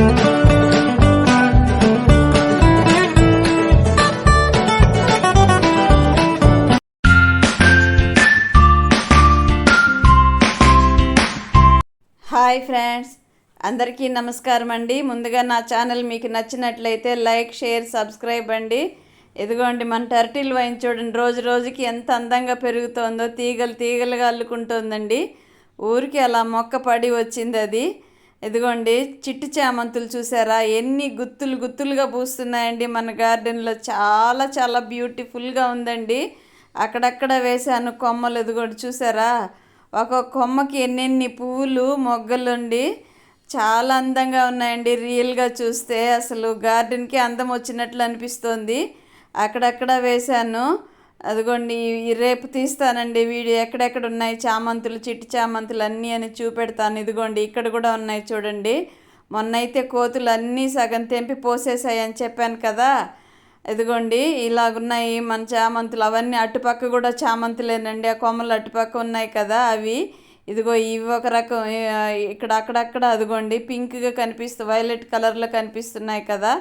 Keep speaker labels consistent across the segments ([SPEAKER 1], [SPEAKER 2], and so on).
[SPEAKER 1] Hi friends అందరికీ నమస్కారం అండి. ముందుగా నా ఛానల్ మీకు నచ్చినట్లయితే లైక్ షేర్ సబ్స్క్రైబ్ అండి. ఇదిగోండి మన టర్టిల్ వైన్ చూడండి. రోజు రోజుకి ఎంత అందంగా పెరుగుతోందో తీగలు తీగలుగా అల్లుకుంటుందండి. ఊరికి అలా మొక్క పడి వచ్చింది అది. ఇదిగోండి చిట్టు చామంతులు చూసారా? ఎన్ని గుత్తులు గుత్తులుగా పూస్తున్నాయండి మన గార్డెన్లో. చాలా చాలా బ్యూటిఫుల్గా ఉందండి. అక్కడక్కడ వేశాను కొమ్మలు ఇదిగోండి చూసారా? ఒక కొమ్మకి ఎన్నెన్ని పువ్వులు మొగ్గలుండి చాలా అందంగా ఉన్నాయండి. రియల్గా చూస్తే అసలు గార్డెన్కి అందం వచ్చినట్లు అనిపిస్తోంది. అక్కడక్కడ వేశాను. అదిగోండి ఈ రేపు తీస్తానండి వీడియో. ఎక్కడెక్కడ ఉన్నాయి చామంతులు చిట్టి చామంతులు అన్నీ అని చూపెడతాను. ఇదిగోండి ఇక్కడ కూడా ఉన్నాయి చూడండి. మొన్న అయితే కోతులు అన్నీ సగం తెంపి పోసేసాయని చెప్పాను కదా. ఇదిగోండి ఇలాగున్నాయి మన చామంతులు. అవన్నీ అటుపక్క కూడా చామంతులేనండి. ఆ కొమ్మలు అటుపక్క ఉన్నాయి కదా అవి. ఇదిగో ఇవి ఒక రకం. ఇక్కడ అక్కడక్కడ అదిగోండి పింక్గా కనిపిస్తూ వైలెట్ కలర్లో కనిపిస్తున్నాయి కదా.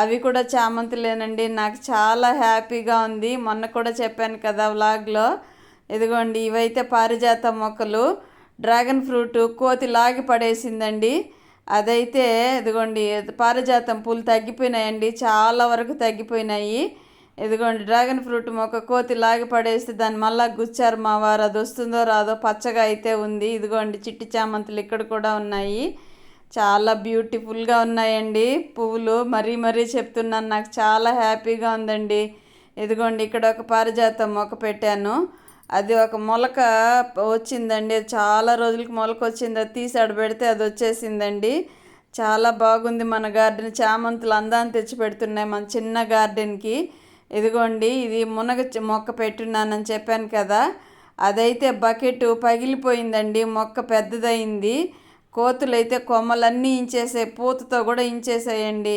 [SPEAKER 1] అవి కూడా చామంతులేనండి. నాకు చాలా హ్యాపీగా ఉంది. మొన్న కూడా చెప్పాను కదా వ్లాగ్లో. ఇదిగోండి ఇవైతే పారిజాత మొక్కలు. డ్రాగన్ ఫ్రూట్ కోతి లాగి పడేసిందండి. అదైతే ఇదిగోండి పారిజాతం పూలు తగ్గిపోయినాయండి. చాలా వరకు తగ్గిపోయినాయి. ఇదిగోండి డ్రాగన్ ఫ్రూట్ మొక్క కోతి లాగి పడేస్తే దాన్ని మళ్ళా గుచ్చారు మా వారు. అది వస్తుందో రాదో పచ్చగా అయితే ఉంది. ఇదిగోండి చిట్టి చామంతులు ఇక్కడ కూడా ఉన్నాయి. చాలా బ్యూటిఫుల్గా ఉన్నాయండి. పువ్వులు మరీ మరీ చెప్తున్నాను. నాకు చాలా హ్యాపీగా ఉందండి. ఇదిగోండి ఇక్కడ ఒక పారిజాతం మొక్క పెట్టాను. అది ఒక మొలక వచ్చిందండి. అది చాలా రోజులకి మొలక వచ్చింది. అది తీసి అడబెడితే పెడితే అది వచ్చేసిందండి. చాలా బాగుంది మన గార్డెన్. చామంతులు అందాన్ని తెచ్చి పెడుతున్నాయి మన చిన్న గార్డెన్కి. ఇదిగోండి ఇది మునగ మొక్క పెట్టున్నానని చెప్పాను కదా. అదైతే బకెట్ పగిలిపోయిందండి. మొక్క పెద్దదైంది కోతులు అయితే కొమ్మలన్నీ ఇంచేసే పూతతో కూడా ఇంచేసేయండి.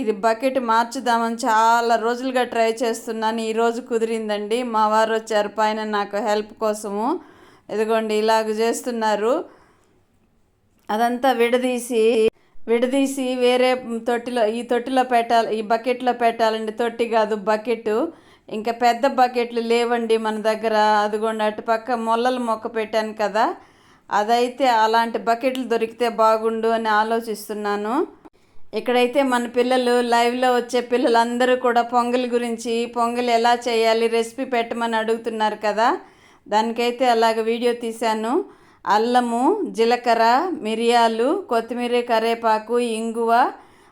[SPEAKER 1] ఇది బకెట్ మార్చుదామని చాలా రోజులుగా ట్రై చేస్తున్నాను. ఈరోజు కుదిరిందండి. మా వారు వచ్చారు పైన నాకు హెల్ప్ కోసము. ఇదిగోండి ఇలాగ చేస్తున్నారు. అదంతా విడదీసి విడదీసి వేరే తొట్టిలో ఈ తొట్టిలో పెట్టాలి ఈ బకెట్లో పెట్టాలండి. తొట్టి కాదు బకెట్. ఇంకా పెద్ద బకెట్లు లేవండి మన దగ్గర. అదిగోండి అటుపక్క మొల్లల మొక్క పెట్టాను కదా. అదైతే అలాంటి బకెట్లు దొరికితే బాగుండు అని ఆలోచిస్తున్నాను. ఇక్కడైతే మన పిల్లలు లైవ్లో వచ్చే పిల్లలందరూ కూడా పొంగల్ గురించి పొంగల్ ఎలా చేయాలి రెసిపీ పెట్టమని అడుగుతున్నారు కదా. దానికైతే అలాగ వీడియో తీశాను. అల్లము జీలకర్ర మిరియాలు కొత్తిమీర కరేపాకు ఇంగువ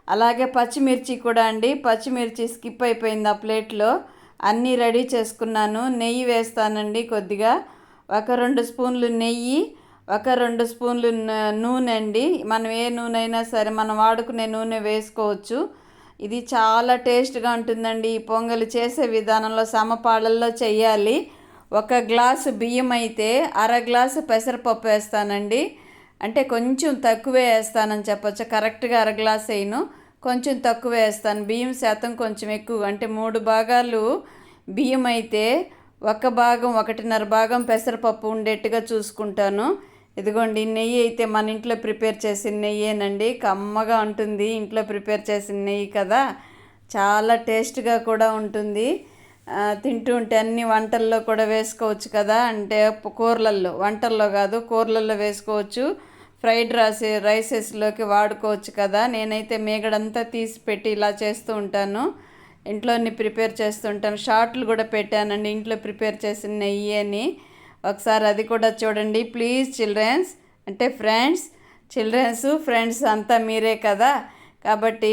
[SPEAKER 1] అలాగే పచ్చిమిర్చి కూడా అండి. పచ్చిమిర్చి స్కిప్ అయిపోయింది ఆ ప్లేట్లో అన్నీ రెడీ చేసుకున్నాను. నెయ్యి వేస్తానండి కొద్దిగా. ఒక రెండు స్పూన్లు నెయ్యి ఒక రెండు స్పూన్లు నూనె అండి. మనం ఏ నూనె అయినా సరే మనం వాడుకునే నూనె వేసుకోవచ్చు. ఇది చాలా టేస్ట్గా ఉంటుందండి. ఈ పొంగలు చేసే విధానంలో సమపాళల్లో చేయాలి ఒక గ్లాసు బియ్యం అయితే అర గ్లాసు పెసరపప్పు వేస్తానండి. అంటే కొంచెం తక్కువే వేస్తానని చెప్పొచ్చు. కరెక్ట్గా అర గ్లాస్ అయిను కొంచెం తక్కువ వేస్తాను. బియ్యం శాతం కొంచెం ఎక్కువ అంటే మూడు భాగాలు బియ్యం అయితే ఒక భాగం ఒకటిన్నర భాగం పెసరపప్పు ఉండేట్టుగా చూసుకుంటాను. ఇదిగోండి నెయ్యి అయితే మన ఇంట్లో ప్రిపేర్ చేసిన నెయ్యేనండి. కమ్మగా ఉంటుంది ఇంట్లో ప్రిపేర్ చేసిన నెయ్యి కదా. చాలా టేస్ట్గా కూడా ఉంటుంది. తింటూ ఉంటే అన్ని వంటల్లో కూడా వేసుకోవచ్చు కదా. అంటే కూరలల్లో వంటల్లో కాదు కూరలల్లో వేసుకోవచ్చు. ఫ్రైడ్ రైస్ రైసెస్లోకి వాడుకోవచ్చు కదా. నేనైతే మేగడంతా తీసి పెట్టి ఇలా చేస్తూ ఉంటాను. ఇంట్లోని ప్రిపేర్ చేస్తుంటాను షార్ట్లు కూడా పెట్టానండి ఇంట్లో ప్రిపేర్ చేసిన నెయ్యి అని ఒకసారి అది కూడా చూడండి. ప్లీజ్ చిల్డ్రన్స్ అంటే ఫ్రెండ్స్ చిల్డ్రన్స్ ఫ్రెండ్స్ అంతా మీరే కదా. కాబట్టి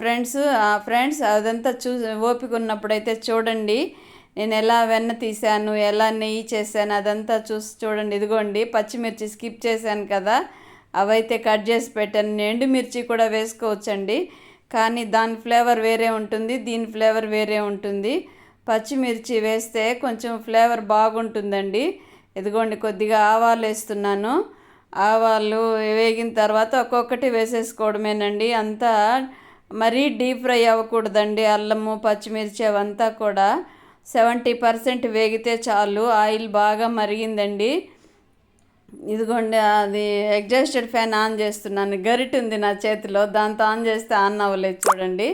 [SPEAKER 1] ఫ్రెండ్స్ ఫ్రెండ్స్ అదంతా చూ ఓపిక ఉన్నప్పుడైతే చూడండి. నేను ఎలా వెన్న తీశాను ఎలా నెయ్యి చేశాను అదంతా చూసి చూడండి. ఇదిగోండి పచ్చిమిర్చి స్కిప్ చేశాను కదా. అవైతే కట్ చేసి పెట్టాను. ఎండుమిర్చి కూడా వేసుకోవచ్చండి. కానీ దాని ఫ్లేవర్ వేరే ఉంటుంది దీని ఫ్లేవర్ వేరే ఉంటుంది. పచ్చిమిర్చి వేస్తే కొంచెం ఫ్లేవర్ బాగుంటుందండి. ఇదిగోండి కొద్దిగా ఆవాలు వేస్తున్నాను. ఆవాలు వేగిన తర్వాత ఒక్కొక్కటి వేసేసుకోవడమేనండి. అంతా మరీ డీప్ ఫ్రై అవ్వకూడదండి. అల్లము పచ్చిమిర్చి అవంతా కూడా సెవెంటీ పర్సెంట్ వేగితే చాలు. ఆయిల్ బాగా మరిగిందండి. ఇదిగోండి అది ఎగ్జాస్టెడ్ ఫ్యాన్ ఆన్ చేస్తున్నాను. గరిట ఉంది నా చేతిలో. దాంతో ఆన్ చేస్తే ఆన్ అవ్వలేదు చూడండి.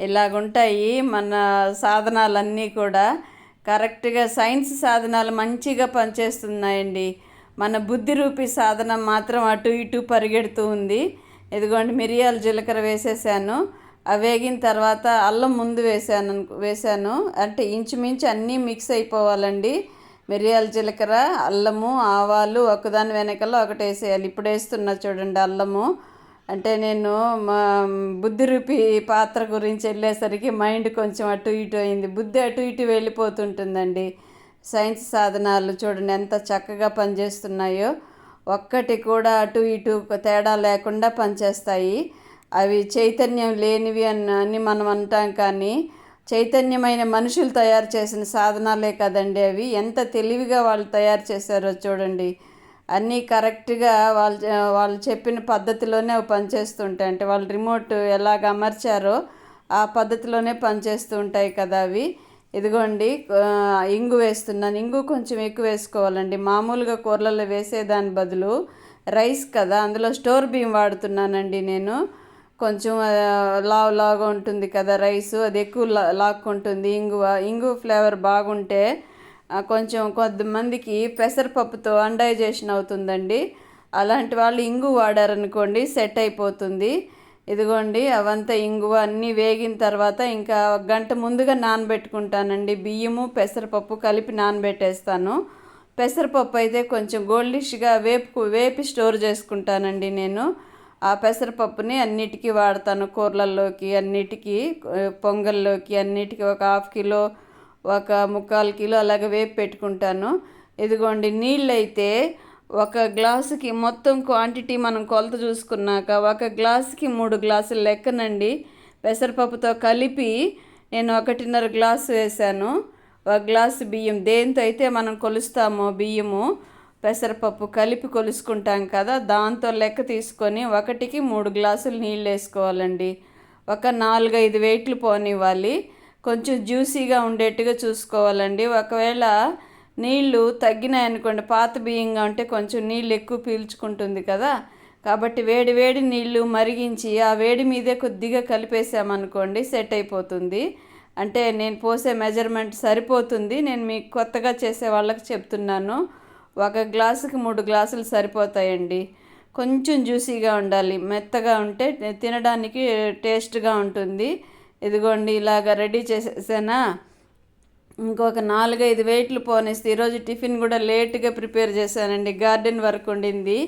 [SPEAKER 1] ఇలాగుంటాయి మన సాధనాలన్నీ కూడా. కరెక్ట్గా సైన్స్ సాధనాలు మంచిగా పనిచేస్తున్నాయండి. మన బుద్ధి రూపి సాధనం మాత్రం అటు ఇటు పరిగెడుతూ ఉంది. ఇదిగోండి మిరియాలు జీలకర్ర వేసేసాను. అవి వేగిన తర్వాత అల్లం ముందు వేసాను వేసాను. అంటే ఇంచుమించు అన్నీ మిక్స్ అయిపోవాలండి. మిరియాల జీలకర్ర అల్లము ఆవాలు ఒకదాని వెనకాల ఒకటి వేసేయాలి. ఇప్పుడు వేస్తున్నా చూడండి అల్లము. అంటే నేను మా బుద్ధి రూపి పాత్ర గురించి వెళ్ళేసరికి మైండ్ కొంచెం అటు ఇటు అయింది. బుద్ధి అటు ఇటు వెళ్ళిపోతుంటుందండి. సైన్స్ సాధనాలు చూడండి ఎంత చక్కగా పనిచేస్తున్నాయో. ఒక్కటి కూడా అటు ఇటు తేడా లేకుండా పనిచేస్తాయి. అవి చైతన్యం లేనివి అని అని మనం అంటాం కానీ చైతన్యమైన మనుషులు తయారు చేసిన సాధనాలే కదండి అవి. ఎంత తెలివిగా వాళ్ళు తయారు చేశారో చూడండి. అన్నీ కరెక్ట్గా వాళ్ళు వాళ్ళు చెప్పిన పద్ధతిలోనే అవి పనిచేస్తుంటాయి. అంటే వాళ్ళు రిమోట్ ఎలాగ అమర్చారో ఆ పద్ధతిలోనే పనిచేస్తూ ఉంటాయి కదా అవి. ఇదిగోండి ఇంగు వేస్తున్నాను. ఇంగు కొంచెం ఎక్కువ వేసుకోవాలండి. మామూలుగా కూరలలో వేసేదాని బదులు రైస్ కదా అందులో స్టోర్ బియ్యం వాడుతున్నానండి నేను. కొంచెం లావు లాగా ఉంటుంది కదా రైస్ అది ఎక్కువ లా లాక్కుంటుంది. ఇంగువ ఇంగు ఫ్లేవర్ బాగుంటే కొంచెం కొంతమందికి పెసరపప్పుతో అండైజేషన్ అవుతుందండి. అలాంటి వాళ్ళు ఇంగు వాడారనుకోండి సెట్ అయిపోతుంది. ఇదిగోండి అవంతా ఇంగువ అన్నీ వేగిన తర్వాత ఇంకా ఒక గంట ముందుగా నానబెట్టుకుంటానండి. బియ్యము పెసరపప్పు కలిపి నానబెట్టేస్తాను. పెసరపప్పు అయితే కొంచెం గోల్డిష్గా వేపు వేపి స్టోర్ చేసుకుంటానండి నేను. ఆ పెసరపప్పుని అన్నిటికీ వాడతాను కూరలలోకి అన్నిటికీ పొంగల్లోకి అన్నిటికీ ఒక హాఫ్ కిలో ఒక ముక్కాలు కిలో అలాగే వేపు పెట్టుకుంటాను. ఇదిగోండి నీళ్ళైతే ఒక గ్లాసుకి మొత్తం క్వాంటిటీ మనం కొలత చూసుకున్నాక ఒక గ్లాసుకి మూడు గ్లాసులు లెక్కనండి. పెసరపప్పుతో కలిపి నేను ఒకటిన్నర గ్లాసు వేసాను ఒక గ్లాసు బియ్యం దేంతో అయితే మనం కొలుస్తామో బియ్యము పెసరపప్పు కలిపి కొలుసుకుంటాం కదా దాంతో లెక్క తీసుకొని ఒకటికి మూడు గ్లాసులు నీళ్ళు వేసుకోవాలండి. ఒక నాలుగైదు వెయిట్లు పోనివ్వాలి. కొంచెం జ్యూసీగా ఉండేట్టుగా చూసుకోవాలండి. ఒకవేళ నీళ్ళు తగ్గినాయనుకోండి పాత బియ్యంగా ఉంటే కొంచెం నీళ్ళు ఎక్కువ పీల్చుకుంటుంది కదా. కాబట్టి వేడి వేడి నీళ్ళు మరిగించి ఆ వేడి మీదే కొద్దిగా కలిపేసామనుకోండి సెట్ అయిపోతుంది. అంటే నేను పోసే మెజర్మెంట్ సరిపోతుంది. నేను మీకు కొత్తగా చేసే వాళ్ళకి చెప్తున్నాను. ఒక గ్లాసుకి మూడు గ్లాసులు సరిపోతాయండి. కొంచెం జ్యూసీగా ఉండాలి. మెత్తగా ఉంటే తినడానికి టేస్ట్గా ఉంటుంది. ఇదిగోండి ఇలాగ రెడీ చేసేసానా? ఇంకొక నాలుగైదు వెయిట్లు పోనేస్తే ఈరోజు టిఫిన్ కూడా లేట్గా ప్రిపేర్ చేశానండి. గార్డెన్ వర్క్ ఉండింది.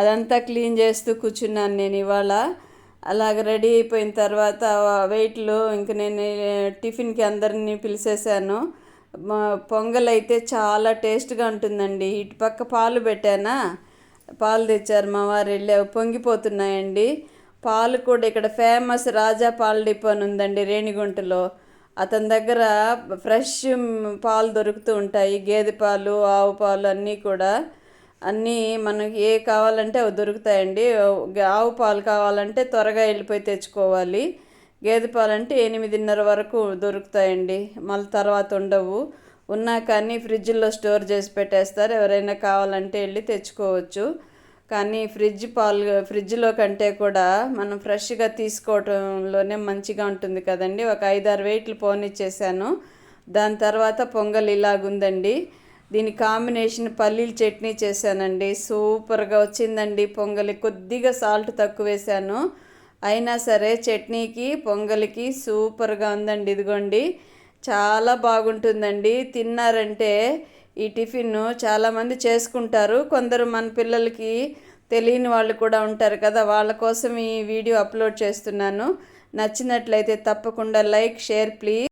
[SPEAKER 1] అదంతా క్లీన్ చేస్తూ కూర్చున్నాను నేను ఇవాళ. అలాగ రెడీ అయిపోయిన తర్వాత వెయిట్లు ఇంక నేను టిఫిన్కి అందరినీ పిలిచేసాను పొంగల్ అయితే చాలా టేస్ట్గా ఉంటుందండి. ఇటు పక్క పాలు పెట్టానా? పాలు తెచ్చారు మా వారు వెళ్ళి పొంగిపోతున్నాయండి. పాలు కూడా ఇక్కడ ఫేమస్ రాజా పాల డిపో అని ఉందండి రేణిగుంటలో. అతని దగ్గర ఫ్రెష్ పాలు దొరుకుతూ ఉంటాయి గేదె పాలు ఆవు పాలు అన్నీ కూడా. అన్నీ మనకి ఏ కావాలంటే అవి దొరుకుతాయండి. ఆవు పాలు కావాలంటే త్వరగా వెళ్ళిపోయి తెచ్చుకోవాలి. గేదె పాలు అంటే ఎనిమిదిన్నర వరకు దొరుకుతాయండి. మళ్ళీ తర్వాత ఉండవు. ఉన్నా కానీ ఫ్రిడ్జ్లో స్టోర్ చేసి పెట్టేస్తారు. ఎవరైనా కావాలంటే వెళ్ళి తెచ్చుకోవచ్చు. కానీ ఫ్రిడ్జ్ పాలు ఫ్రిడ్జ్లో కంటే కూడా మనం ఫ్రెష్గా తీసుకోవటంలోనే మంచిగా ఉంటుంది కదండి. ఒక ఐదారు వెయిట్లు పోనిచ్చేసాను. దాని తర్వాత పొంగల్ ఇలాగుందండి. దీని కాంబినేషన్ పల్లీల చట్నీ చేశానండి. సూపర్గా వచ్చిందండి పొంగలి. కొద్దిగా సాల్ట్ తక్కువ వేసాను. అయినా సరే చట్నీకి పొంగలికి సూపర్గా ఉందండి. ఇదిగోండి. చాలా బాగుంటుందండి. తిన్నారంటే ఈ టిఫిన్ చాలామంది చేసుకుంటారు. కొందరు మన పిల్లలకి తెలియని వాళ్ళు కూడా ఉంటారు కదా. వాళ్ళ కోసం ఈ వీడియో అప్లోడ్ చేస్తున్నాను. నచ్చినట్లయితే తప్పకుండా లైక్ షేర్ ప్లీజ్.